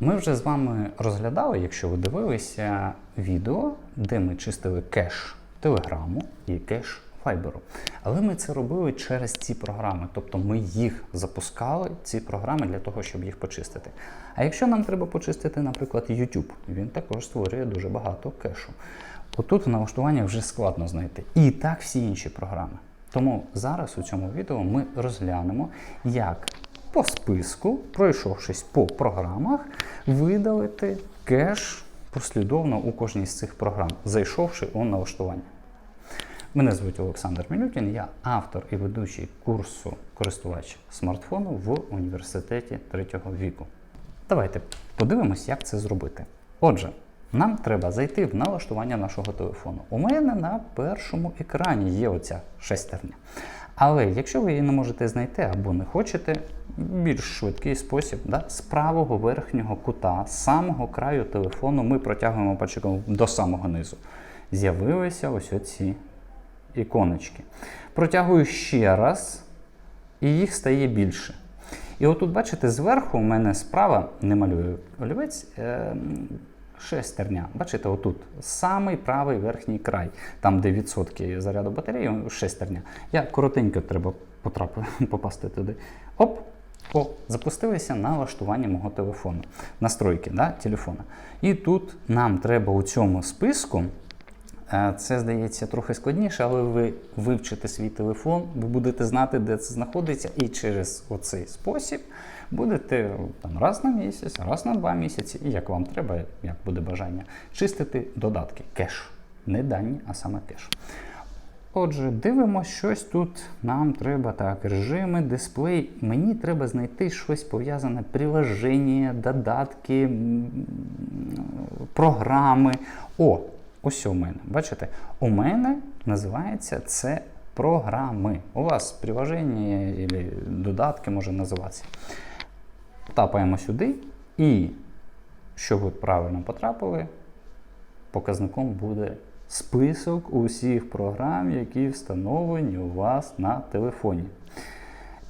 Ми вже з вами розглядали, якщо ви дивилися відео, де ми чистили кеш Телеграму і кеш Файберу. Але ми це робили через ці програми, тобто ми їх запускали, ці програми, для того, щоб їх почистити. А якщо нам треба почистити, наприклад, YouTube, він також створює дуже багато кешу. Отут в налаштуваннях вже складно знайти. І так всі інші програми. Тому зараз у цьому відео ми розглянемо, як по списку, пройшовшись по програмах, видалити кеш послідовно у кожній з цих програм, зайшовши у налаштування. Мене звуть Олександр Мілюкін, я автор і ведучий курсу користувач смартфону в університеті третього віку. Давайте подивимось, як це зробити. Отже, нам треба зайти в налаштування нашого телефону. У мене на першому екрані є оця шестерня. Але якщо ви її не можете знайти або не хочете, більш швидкий спосіб, да, з правого верхнього кута, з самого краю телефону, ми протягуємо пальчиком до самого низу. З'явилися ось оці іконочки. Протягую ще раз, і їх стає більше. І отут, бачите, зверху у мене справа, не малюю олівець, е, шестерня. Бачите, отут самий правий верхній край, там, де відсотки заряду батареї, шестерня. Я коротенько треба потрапити, попасти туди. Оп! О, запустилися налаштування мого телефону. Настройки да, телефона. І тут нам треба у цьому списку. е, Це здається трохи складніше, але ви вивчите свій телефон, ви будете знати, де це знаходиться, і через оцей спосіб будете там раз на місяць, раз на два місяці, і як вам треба, як буде бажання, чистити додатки, кеш. Не дані, а саме кеш. Отже, дивимося, щось тут нам треба так. Режими, дисплей. Мені треба знайти щось пов'язане приложення, додатки, програми. О, ось у мене. Бачите? У мене називається це програми. У вас приложення або додатки може називатися. Тапаємо сюди, і щоб ви правильно потрапили, показником буде список усіх програм, які встановлені у вас на телефоні.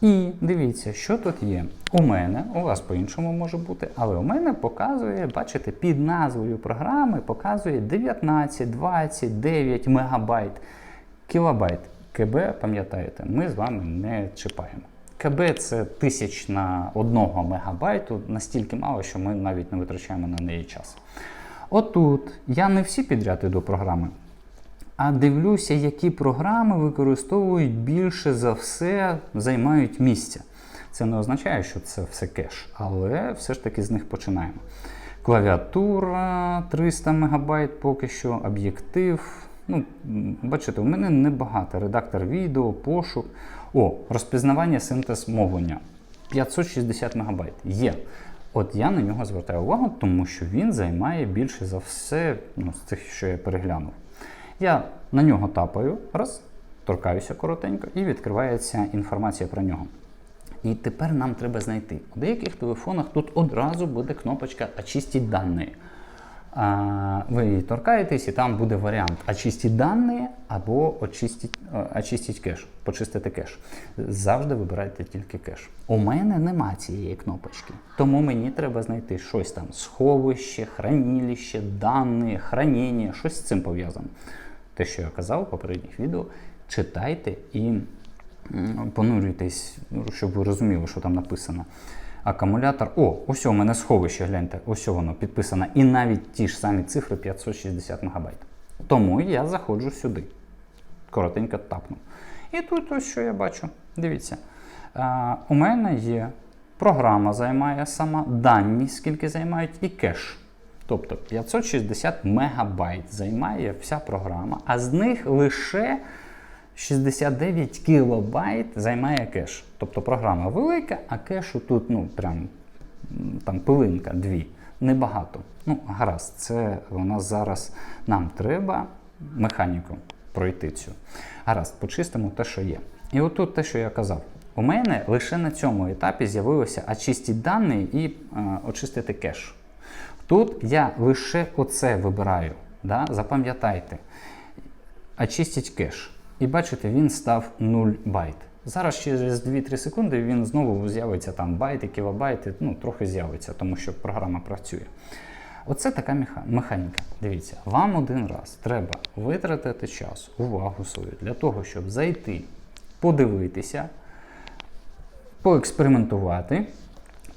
І дивіться, що тут є. У мене, у вас по-іншому може бути, але у мене показує, бачите, під назвою програми показує 19, 29 мегабайт, кілобайт. КБ, пам'ятаєте, ми з вами не чіпаємо. КБ це тисячна одного мегабайту, настільки мало, що ми навіть не витрачаємо на неї час. Отут я не всі підряд іду програми, а дивлюся, які програми використовують більше за все, займають місця. Це не означає, що це все кеш, але все ж таки з них починаємо. Клавіатура 300 МБ поки що, об'єктив. Ну, бачите, у мене небагато. Редактор відео, пошук. О, розпізнавання синтез мовлення. 560 МБ. Є. От я на нього звертаю увагу, тому що він займає більше за все ну, з цих, що я переглянув. Я на нього тапаю, раз, торкаюся коротенько, і відкривається інформація про нього. І тепер нам треба знайти. У деяких телефонах тут одразу буде кнопочка «Очистить дані». Ви її торкаєтесь, і там буде варіант «Очистить дані» або «Очистить, е, очистить кеш», почистити кеш. Завжди вибирайте тільки кеш. У мене нема цієї кнопочки, тому мені треба знайти щось там сховище, хранилище, дані, хранення, щось з цим пов'язано. Те, що я казав у попередніх відео, читайте і понурюйтесь, ну, щоб ви розуміли, що там написано. Акумулятор. О, ось у мене сховище, гляньте, ось воно підписано. І навіть ті ж самі цифри 560 МБ. Тому я заходжу сюди. Коротенько тапнув. І тут ось що я бачу. Дивіться. А, у мене є програма займає сама, дані, скільки займають, і кеш. Тобто 560 мегабайт займає вся програма, а з них лише 69 кілобайт займає кеш. Тобто програма велика, а кешу тут ну, прям там пилинка, дві. Небагато. Ну, гаразд, це у нас зараз нам треба механіку пройти цю. Гаразд, почистимо те, що є. І отут те, що я казав. У мене лише на цьому етапі з'явилося очистити дані і е, очистити кеш. Тут я лише оце вибираю. Да? Запам'ятайте. Очистить кеш. І бачите, він став 0 байт. Зараз через 2-3 секунди він знову з'явиться там байти, кілобайти, ну трохи з'явиться, тому що програма працює. Оце така механіка. Дивіться, вам один раз треба витратити час, увагу свою для того, щоб зайти, подивитися, поекспериментувати.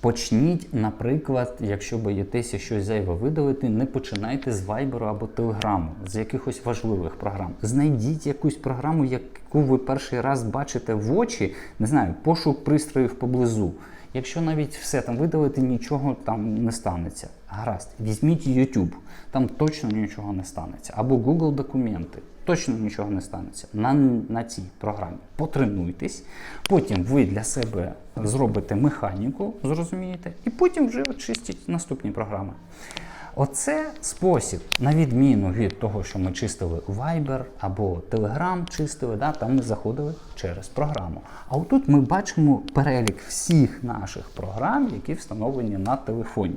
Почніть, наприклад, якщо боїтеся щось зайве видалити, не починайте з Viber або Telegram, з якихось важливих програм. Знайдіть якусь програму, яку ви перший раз бачите в очі, не знаю, пошук пристроїв поблизу. Якщо навіть все там видалити, нічого там не станеться. Гаразд, візьміть YouTube, там точно нічого не станеться. Або Google документи, точно нічого не станеться. На, на цій програмі потренуйтесь, потім ви для себе зробите механіку, зрозумієте, і потім вже очистіть наступні програми. Оце спосіб, на відміну від того, що ми чистили Viber або Telegram чистили, да, там ми заходили через програму. А отут ми бачимо перелік всіх наших програм, які встановлені на телефоні.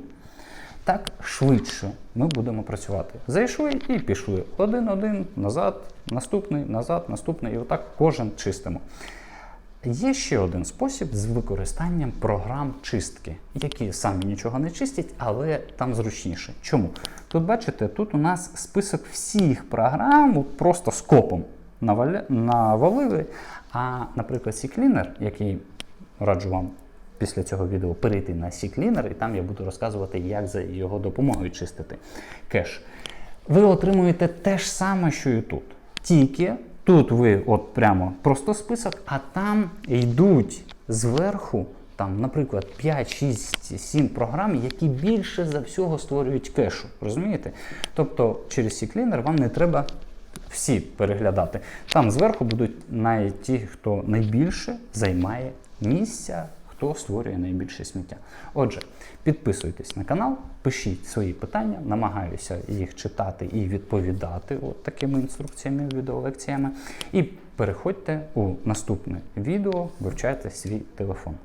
Так швидше ми будемо працювати. Зайшли і пішли. Один-один, назад, наступний, назад, наступний. І отак кожен чистимо. Є ще один спосіб з використанням програм чистки, які самі нічого не чистять, але там зручніше. Чому? Тут бачите, тут у нас список всіх програм просто скопом наваля- навалили. А, наприклад, CCleaner, який раджу вам після цього відео перейти на CCleaner, і там я буду розказувати, як за його допомогою чистити кеш. Ви отримуєте те ж саме, що і тут. Тільки тут ви от прямо просто список, а там йдуть зверху, там, наприклад, 5, 6, 7 програм, які більше за всього створюють кешу. Розумієте? Тобто через CCleaner вам не треба всі переглядати. Там зверху будуть навіть ті, хто найбільше займає місця, хто створює найбільше сміття. Отже, підписуйтесь на канал, пишіть свої питання, намагаюся їх читати і відповідати от такими інструкціями, відеолекціями. І переходьте у наступне відео, вивчайте свій телефон.